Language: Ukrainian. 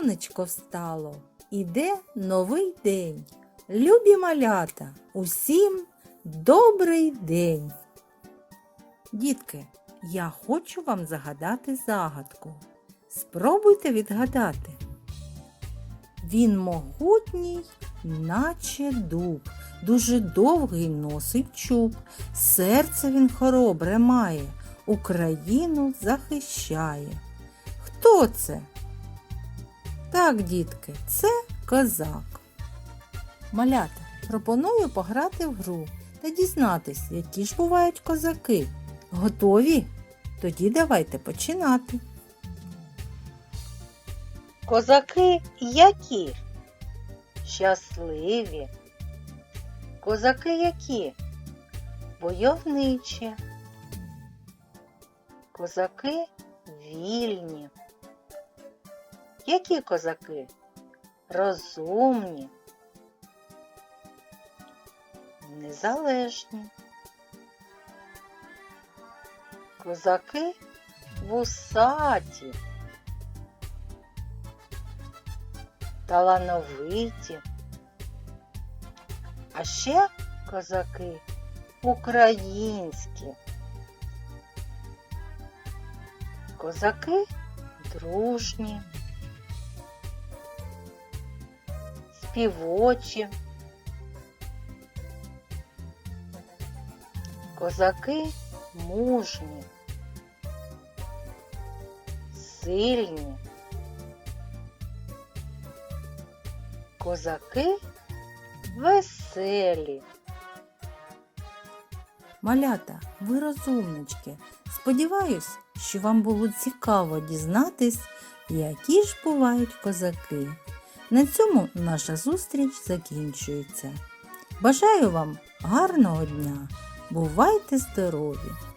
сонечко встало, іде новий день. Любі малята, усім добрий день. Дітки, я хочу вам загадати загадку. Спробуйте відгадати. Він могутній, наче дуб, дуже довгий носить чуб, серце він хоробре має, Україну захищає. Хто це? Так, дітки, це козак. Малята, пропоную пограти в гру та дізнатись, які ж бувають козаки. Готові? Тоді давайте починати. Козаки які? Щасливі. Козаки які? Войовничі. Козаки вільні. Які козаки? Розумні. Незалежні. Козаки вусаті. талановиті. А ще козаки українські. Козаки дружні, співочі. Козаки мужні, сильні. Козаки веселі. Малята, ви розумнички. Сподіваюсь, що вам було цікаво дізнатись, які ж бувають козаки. На цьому наша зустріч закінчується. Бажаю вам гарного дня! Бувайте здорові!